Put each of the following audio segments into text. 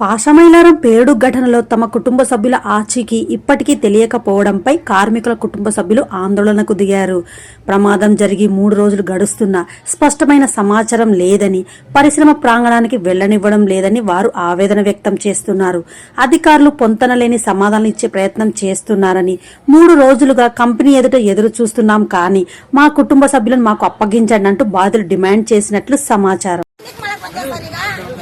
పాషమైలారం పేరుడు ఘటనలో తమ కుటుంబ సభ్యుల ఆచీకి ఇప్పటికీ తెలియకపోవడంపై కార్మికుల కుటుంబ సభ్యులు ఆందోళనకు దిగారు. ప్రమాదం జరిగి మూడు రోజులు గడుస్తున్నా స్పష్టమైన సమాచారం లేదని పరిశ్రమ ప్రాంగణానికి వెళ్ళనివ్వడం లేదని వారు ఆవేదన వ్యక్తం చేస్తున్నారు. అధికారులు పొంతనలేని సమాధానం ఇచ్చే ప్రయత్నం చేస్తున్నారని మూడు రోజులుగా కంపెనీ ఎదుట ఎదురు చూస్తున్నాం కానీ మా కుటుంబ సభ్యులను మాకు అప్పగించండి అంటూ బాధితులు డిమాండ్ చేసినట్లు సమాచారం.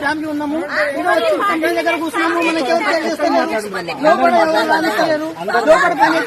ఫ్యామిలీ ఉన్నాము కంపెనీ దగ్గర కూర్చున్నాము మనకి ఎవరు కేర్ చేస్తున్నారు లోపల ఎవరు లోపల పని.